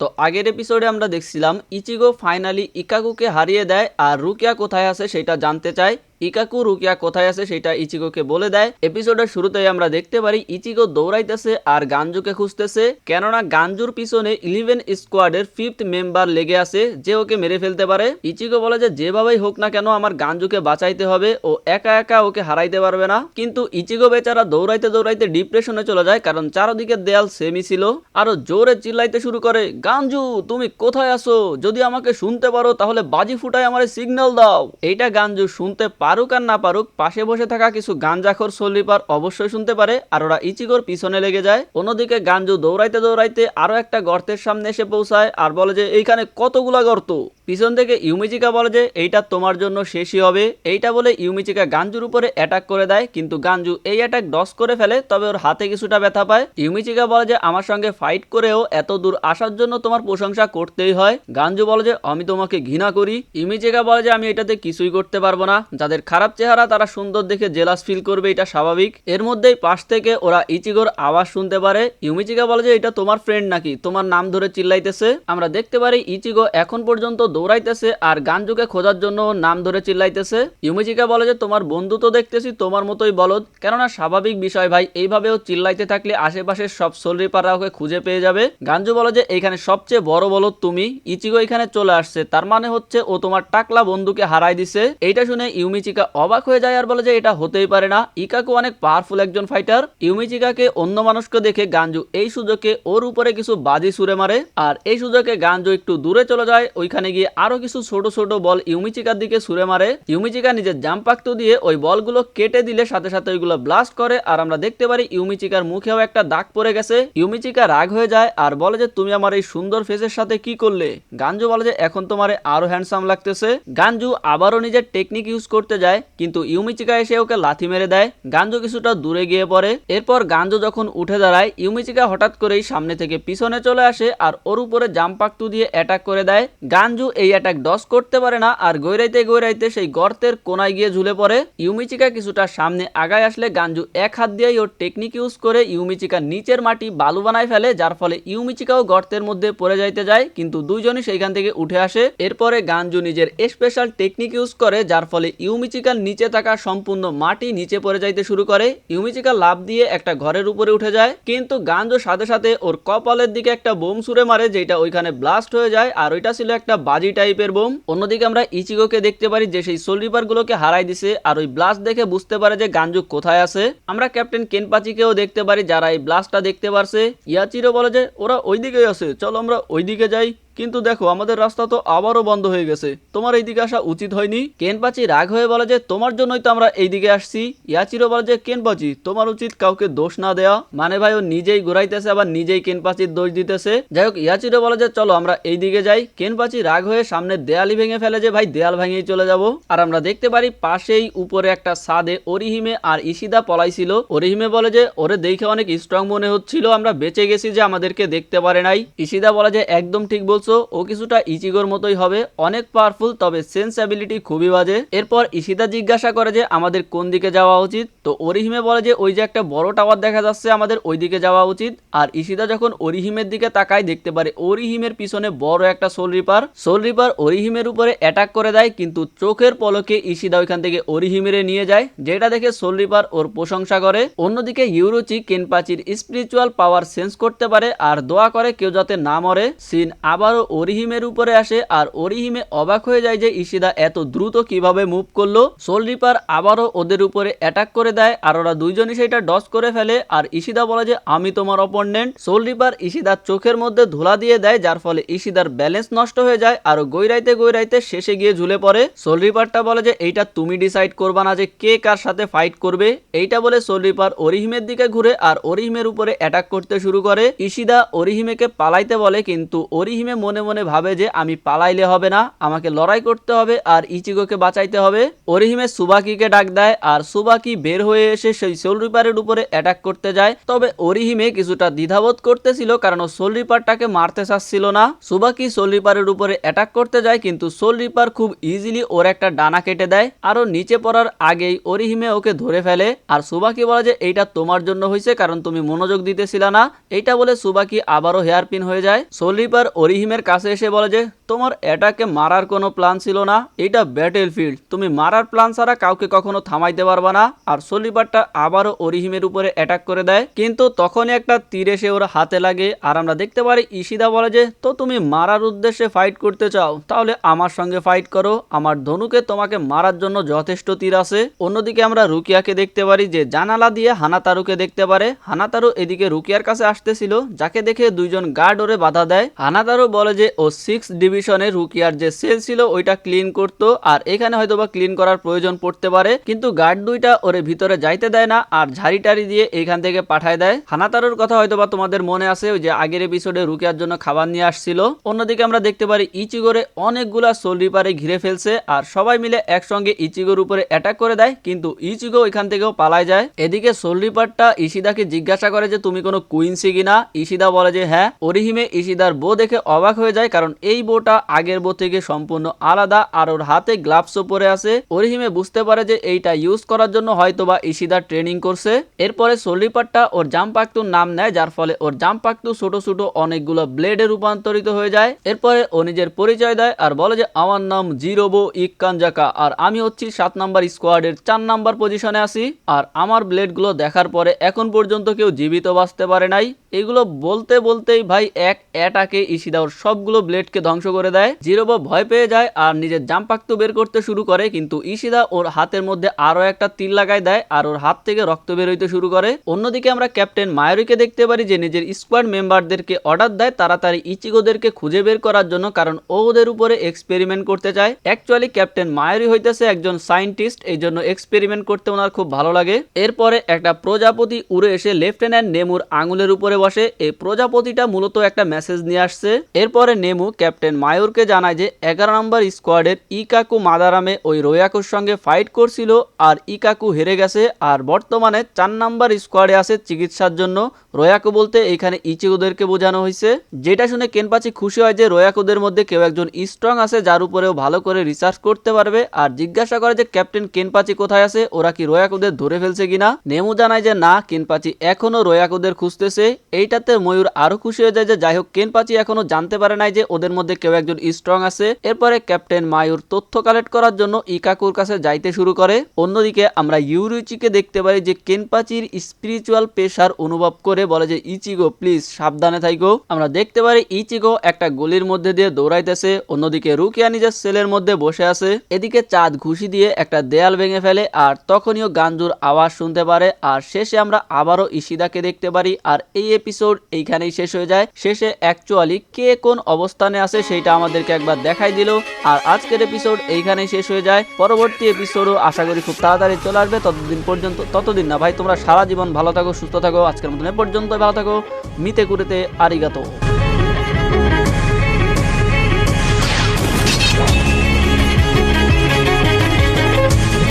তো আগের এপিসোডে আমরা দেখছিলাম ইচিগো ফাইনালি ইকাকুকে হারিয়ে দেয় আর রুকিয়া কোথায় আছে সেটা জানতে চায় ইকাকু রুকিয়া কোথায় আছে সেটা ইচিগোকে বলে দেয়। এপিসোডের শুরুতেই আমরা দেখতে পারি ইচিগো দৌড়াইতেছে আর গাঞ্জুকে খুঁজতেছে, কেননা গাঞ্জুর পিছনে ইলেভেন স্কোয়াডের ফিফথ মেম্বার লেগে আছে, যে ওকে মেরে ফেলতে পারে। ইচিগো বলে যে, যেভাবেই হোক না কেন আমার গাঞ্জুকে বাঁচাইতে হবে, ও একা একা ওকে হারাইতে পারবে না। কিন্তু ইচিগো বেচারা দৌড়াইতে দৌড়াইতে ডিপ্রেশনে চলে যায়, কারণ চারদিকে দেয়াল সেমি ছিল। আরও জোরে চিল্লাইতে শুরু করে, গাঞ্জু, তুমি কোথায় আছো? যদি আমাকে শুনতে পারো, তাহলে বাজি ফুটায় আমার সিগন্যাল দাও। এইটা গাঞ্জু শুনতে পারুক আর না পারুক, পাশে বসে থাকা কিছু গাঞ্জাখোর সলিপার অবশ্যই শুনতে পারে আর ওরা ইচিগোর পিছনে লেগে যায়। অন্যদিকে গাঞ্জু দৌড়াইতে দৌড়াইতে আরও একটা গর্তের সামনে এসে পৌঁছায় আর বলে যে, এইখানে কতগুলা গর্ত? পিছন থেকে ইউমিচিকা বলে যে, এইটা তোমার জন্য শেষই হবে। এইটা বলে ইউমিচিকা গাঞ্জুর উপরে অ্যাটাক করে দেয়, কিন্তু গাঞ্জু এই অ্যাটাক ডস করে ফেলে, তবে ওর হাতে কিছুটা ব্যথা পায়। ইউমিচিকা বলে যে, আমার সঙ্গে ফাইট করেও এত দূর আসার জন্য তোমার প্রশংসা করতেই হয়। গাঞ্জু বলে যে, আমি তোমাকে ঘৃণা করি। ইউমিচিকা বলে যে, আমি এটাতে কিছুই করতে পারব না। যাদের খারাপ চেহারা, তারা সুন্দর দেখে জেলাস ফিল করবে, এটা স্বাভাবিক। এর মধ্যেই পাশ থেকে ওরা ইচিগোর আওয়াজ শুনতে পারে। ইউমিচিকা বলে যে, এটা তোমার ফ্রেন্ড নাকি? তোমার নাম ধরে চিল্লাইতেছে। আমরা দেখতে পারি ইচিগো এখন পর্যন্ত দৌড়াইতেছে আর গাঞ্জুকে খোঁজার জন্য নাম ধরে চিল্লাইতেছে। ইউমিচিকা বলে যে, তোমার বন্ধু তো দেখতেছি, তোমার মতোই বলদ। কেননা স্বাভাবিক বিষয় ভাই, এইভাবেও চিল্লাইতে থাকলে আশেপাশের সব সোলরিপাররা ওকে খুঁজে পেয়ে যাবে। গাঞ্জু বলে যে এইখানে সবচেয়ে বড় বলদ তুমি। ইচিগো এখানে চলে আসছে। তার মানে হচ্ছে ও তোমার টাকলা বন্ধুকে হারাই দিছে। এইটা শুনে ইউমিচিকা অবাক হয়ে যায় আর বলে যে, এটা হতেই পারে না। ইকাকু অনেক পাওয়ারফুল একজন ফাইটার ইউমিচিকাকে অন্য মানুষকে দেখে গাঞ্জু এই সুযোগে ওর উপরে কিছু বাজি সুরে মারে। আর এই সুযোগে গাঞ্জু একটু দূরে চলে যায়। ওইখানে গিয়ে আরও কিছু ছোট ছোট বল ইউমিচিকার দিকে সুরে মারে। ইউমিচিকা নিজের জাম্পাক্ত দিয়ে ওই বলগুলো কেটে দিলে সাথে সাথে ওইগুলো ব্লাস্ট করে। আর আমরা দেখতে পারি ইউমিচিকার মুখেও একটা দাগ পড়ে গেছে। ইউমিচিকা রাগ হয়ে যায় আর বলে যে, তুমি আমার এই সুন্দর ফেসের সাথে কি করলে? গাঞ্জু বলে যে, এখন তোমার আরও হ্যান্ডসাম লাগতেছে। গাঞ্জু আবারও নিজের টেকনিক ইউজ করতে যায়, কিন্তু ইউমিচিকা এসে ওকে লাথি মেরে দেয়। গাঞ্জু কিছুটা দূরে গিয়ে পড়ে। এরপর গাঞ্জু যখন উঠে দাঁড়ায়, ইউমিচিকা হঠাৎ করেই সামনে থেকে পিছনে চলে আসে আর ওর উপরে জাম্পাক্তু দিয়ে অ্যাটাক করে দেয়। গাঞ্জু এই অ্যাটাক ডস করতে পারে না, আর গৈরাইতে গৈরাইতে সেই গর্তের কোনায় গিয়ে ঝুলে পড়ে। ইউমিচিকা কিছুটা সামনে আগায় আসলে গাঞ্জু এক হাত দিয়েই ওর টেকনিক ইউজ করে ইউমিচিকা নিচের মাটি বালু বানায় ফেলে, যার ফলে ইউমিচিকাও গর্তের মধ্যে পড়ে যাইতে যায়, কিন্তু দুইজনই সেইখান থেকে উঠে আসে। এরপরে গাঞ্জু নিজের স্পেশাল টেকনিক ইউজ করে, যার ফলে ইউমিচিকার নিচে থাকা সম্পূর্ণ মাটি নিচে পড়ে যাইতে শুরু করে। ইউমিচিকা লাভ দিয়ে একটা ঘরের উপরে উঠে যায়, কিন্তু গাঞ্জু সাথে সাথে ওর কপালের দিকে একটা বোম ছুড়ে মারে, যেটা ওইখানে ব্লাস্ট হয়ে যায়, আর ওইটা ছিল একটা বাজি টাইপের বোম। অন্যদিকে আমরা ইচিগোকে দেখতে পারি যে সেই সোলরিপার গুলোকে হারাই দিছে আর ওই ব্লাস্ট দেখে বুঝতে পারে যে গাঞ্জু কোথায় আছে। আমরা ক্যাপ্টেন কেনপাচিকেও দেখতে পারি যারা এই ব্লাস্টটা দেখতে পারছে। ইয়াচিরো বলে যে ওরা ওইদিকেই আছে, চলো আমরা ওইদিকে যাই। কিন্তু দেখো, আমাদের রাস্তা তো আবারও বন্ধ হয়ে গেছে। তোমার এইদিকে আসা উচিত হয়নি? কেনপাচি রাগ হয়ে বলে যে, তোমার জন্যই তো আমরা এইদিকে আসছি ইয়াচিরো বলে যে কেনপাচি তোমার উচিত কাউকে দোষ না দেওয়া মানে ভাই, ও নিজেই ঘুরাইতেছে, আবার নিজেই কেনপাচির দোষ দিতেছে। যাই হোক ইয়াচিরো বলে যে, চলো আমরা এইদিকে যাই কেনপাচি রাগ হয়ে সামনে দেয়ালি ভেঙে ফেলে যে, ভাই, দেয়াল ভেঙেই চলে যাব আর আমরা দেখতে পারি, পাশেই উপরে একটা সাদে অরিহিমে আর ইশিদা পলাইছিল অরিহিমে বলে যে, ওরে দেখে অনেক স্ট্রং মনে হচ্ছিল, আমরা বেঁচে গেছি যে আমাদেরকে দেখতে পারে নাই ইশিদা বলে যে, একদম ঠিক বলছো ও কিছুটা ইচিগোর মতোই হবে, অনেক পাওয়ারফুল তবে সেন্স অ্যাবিলিটি খুবই বাজে। এরপর ইশিদা জিজ্ঞাসা করে যে, আমাদের কোন দিকে যাওয়া উচিত? তো অরিহিমে বলে যে, ওই যে একটা বড় টাওয়ার দেখা যাচ্ছে, আমাদের ওই দিকে যাওয়া উচিত। আর ইশিদা যখন অরিহিমের দিকে তাকায়, দেখতে পারে অরিহিমের পিছনে বড় একটা সোল রিপার সোল রিপার অরিহিমের উপরে অ্যাটাক করে দেয়, কিন্তু চোখের পলকে ইশিদা ওইখান থেকে অরিহিমেরে নিয়ে যায়, যেটা দেখে সোল রিপার ওর প্রশংসা করে। অন্যদিকে ইউরোচি কেনপাচির স্পিরিচুয়াল পাওয়ার সেন্স করতে পারে, আর দোয়া করে কেউ যাতে না মরে। সিন আবারও অরিহিমের উপরে আসে আর অরিহিমে অবাক হয়ে যায় যে ইশিদা এত দ্রুত কীভাবে মুভ করল। সোল রিপার আবারও ওদের উপরে অ্যাটাক করে দেয় আর ওরা দুইজনই সেটা ডস করে ফেলে আর ইশিদা বলে যে, আমি তোমার অপোনেন্ট সোল রিপার ইশিদার চোখের মধ্যে ধুলা দিয়ে দেয় যার ফলে ইশিদার ব্যালেন্স নষ্ট হয়ে যায় আর গৈরাইতে গৈরাইতে শেষে গিয়ে ঝুলে পড়ে। সোল রিপারটা বলে যে, এইটা তুমি ডিসাইড করবা না যে কে কার সাথে ফাইট করবে। এইটা বলে সোল রিপার অরিহিমের দিকে ঘুরে আর অরিহিমের উপরে অ্যাটাক করতে শুরু করে। ইশিদা অরিহিমেকে পালাইতে বলে কিন্তু অরিহিমে মনে মনে ভাবে যে আমি পালাইলে হবে না, আমাকে লড়াই করতে হবে আর ইচিগোকে বাঁচাইতে হবে। অরিহিমে সুবাকিকে ডাক দেয় আর সুবাকি বের হয়ে এসে সেই সোল রিপারের উপরে অ্যাটাক করতে যায়। তবে অরিহিমে কিছুটা দ্বিধাবোধ করতেছিল কারণ সোল রিপারটাকে মারতে চাচ্ছিল না। সুবাকি সোল রিপারের উপরে অ্যাটাক করতে যায় কিন্তু সোল রিপার খুব ইজিলি ওর একটা ডানা কেটে দেয় আর ও নিচে পড়ার আগেই অরিহিমে ওকে ধরে ফেলে। আর সুবাকি বলে যে, এইটা তোমার জন্য হয়েছে কারণ তুমি মনোযোগ দিতেছিল না। এইটা বলে সুবাকি আবারও হেয়ার পিন হয়ে যায়। সোল রিপার অরিহিমের কাছে এসে বলে যে, তোমার এটাকে মারার কোনো প্ল্যান ছিল না? এটা ব্যাটেল ফিল্ড তুমি মারার প্ল্যান ছাড়া কাউকে কখনো থামাইতে পারবা না। আর সলিপারটা আবারও অরিহিমের উপরে অ্যাটাক করে দেয়। কিন্তু তখনই একটা তীর এসে ওর হাতে লাগে। আর আমরা দেখতে পারি ইশিদা বলে যে, তো তুমি মারার উদ্দেশ্যে ফাইট করতে চাও। তাহলে আমার সঙ্গে ফাইট করো। আমার ধনুকে তোমাকে মারার জন্য যথেষ্ট তীর আছে। অন্যদিকে আমরা রুকিয়াকে দেখতে পারি যে, জানালা দিয়ে হানাতারুকে দেখতে পারে। হানাতারু এদিকে রুকিয়ার কাছে আসতেছিল, যাকে দেখে দুইজন গার্ড ওরে বাধা দেয়। হানাতারু বলে যে, ও সিক্স ডিভিশনে রুকিয়ার যে সেল ছিল, ওইটা ক্লিন করতো আর এখানে হয়তো বা ক্লিন করার প্রয়োজন পড়তে পারে। কিন্তু গার্ড দুইটা ওরে ভিতরে যাইতে দেয় না আর ঝাড়ি টাড়ি দিয়ে এইখান থেকে পাঠায় দেয়। হানাতারুর কথা হয়তো বা তোমাদের মনে আছে যে আগের এপিসোডে রুকিয়ার জন্য খাবার নিয়ে আসছিল। অন্যদিকে আমরা দেখতে পারি, ইচিগোরে অনেকগুলা সোল রিপারে ঘিরে ফেলছে আর সবাই মিলে একসঙ্গে ইচিগোর উপরে অ্যাটাক করে দেয়, কিন্তু ইচিগো এখান থেকেও পালায় যায়। এদিকে সোল রিপারটা ইশিদাকে জিজ্ঞাসা করে যে, তুমি কোনো কুইন্সি কিনা? ইশিদা বলে যে হ্যাঁ। অরিহিমে ইশিদার বউ দেখে অবাক হয়ে যায় কারণ এই বউটা আগের বউ থেকে সম্পূর্ণ আলাদা আর ওর হাতে গ্লাভসও পরে আছে। অরিহিমে বুঝতে পারে যে এইটা ইউজ করার জন্য হয়তো বা ইশিদা ট্রেনিং করছে। এরপরে সোলিপারটা ওর জাম্পাক্তুর নাম নেয়, যার ফলে ওর জাম্পাক্তু ছোট ছোট অনেকগুলো ব্লেডে রূপান্তরিত হয়ে যায়। এরপরে ও নিজের পরিচয় দেয় আর বলে যে, আমার নাম জিরোবো ইকানজাকা আর আমি হচ্ছি সাত নাম্বার স্কোয়াডের চার নাম্বার পজিশনে আছি। আর আমার ব্লেডগুলো দেখার পরে এখন পর্যন্ত কেউ জীবিত বাঁচতে পারে নাই। এগুলো বলতে বলতেই ভাই এক অ্যাটাকে ইশিদা ওর সবগুলো ব্লেডকে ধ্বংস করে দেয়। জিরোবো ভয় পেয়ে যায় আর নিজের জাম্পাক্তু বের করতে শুরু করে। কিন্তু ইশিদা ওর হাতের মধ্যে আরও একটা তীর লাগাই দেয় আর ওর হাত থেকে রক্ত বের হইতে শুরু করে। অন্যদিকে আমরা ক্যাপ্টেন মায়রিকে দেখতে পারি যে নিজের স্কোয়াড মেম্বারদেরকে অর্ডার দেয় তাড়াতাড়ি ইচিগোদেরকে খুঁজে বের করার জন্য কারণ ও ওদের উপরে এক্সপেরিমেন্ট করতে চায়। অ্যাকচুয়ালি ক্যাপ্টেন মায়রি হইতেছে একজন সায়েন্টিস্ট এই জন্য এক্সপেরিমেন্ট করতে ওনার খুব ভালো লাগে। এরপরে একটা প্রজাপতি উড়ে এসে লেফটেন্যান্ট নেমুর আঙুলের উপরে বসে। এই প্রজাপতিটা মূলত একটা মেসেজ নিয়ে আসছে। এরপরে নেমু ক্যাপ্টেন মায়ুরকে জানায় যে এগারো নম্বর স্কোয়াডের ইকাকু মাদারামে ওই রোয়াকুর সঙ্গে ফাইট করছিল আর ইকাকু হেরে গেছে আর বর্তমানে চার নাম্বার স্কোয়াডে আছে চিকিৎসার জন্য। রোয়াকু বলতে এখানে ইচিগুদেরকে বোঝানো হয়েছে। যেটা শুনে কেনপাচি খুশি হয় যে রোয়াকুদের মধ্যে কেউ একজন স্ট্রং আছে যার উপরেও ভালো করে রিসার্চ করতে পারবে আর জিজ্ঞাসা করে যে ক্যাপ্টেন কেনপাচি কোথায় আছে, ওরা কি রোয়াকুদের ধরে ফেলছে কিনা? নেমু জানায় যে না কেনপাচি এখনও রোয়াকুদের খুঁজতেছে। এইটাতে ময়ূর আরও খুশি হয়ে যায় যে যাই হোক কেনপাচি এখনও জানতে পারে নাই যে ওদের মধ্যে কেউ একজন স্ট্রং আছে। এরপরে ক্যাপ্টেন মায়ুর তথ্য কালেক্ট করার জন্য ইকাকুর কাছে যাইতে শুরু করে। অন্যদিকে আমরা ইউরুচিকে দেখতে পারি যে কেনপাচির স্পিরিচুয়াল পেশার অনুভব করে বলে যে, ইচিগো প্লিজ সাবধানে থাইকো। আমরা দেখতে পারি ইচিগো একটা গলির মধ্যে দিয়ে দৌড়াইতেছে। অন্যদিকে রুকিয়া নিজের সেলের মধ্যে বসে আছে। এদিকে চাঁদ ঘুষি দিয়ে একটা দেয়াল ভেঙে ফেলে আর তখনইও গাঞ্জুর আওয়াজ শুনতে পারে। আর শেষে আমরা আবারও ইশিদাকে দেখতে পারি। আর এই এপিসোড এইখানেই শেষ হয়ে যায়। শেষে অ্যাকচুয়ালি কে কোন অবস্থানে আছে সেটা আমাদেরকে একবার দেখাই দিল। আর আজকের এপিসোড এইখানে শেষ হয়ে যায়। পরবর্তী এপিসোডও আশা করি খুব তাড়াতাড়ি চলে আসবে। ততদিন পর্যন্ত ততদিন না ভাই, তোমরা সারা জীবন ভালো থাকো, সুস্থ থাকো। আজকের মতন পর্যন্ত ভালো থাকো। মিতে কুরেতে আরিগাতো।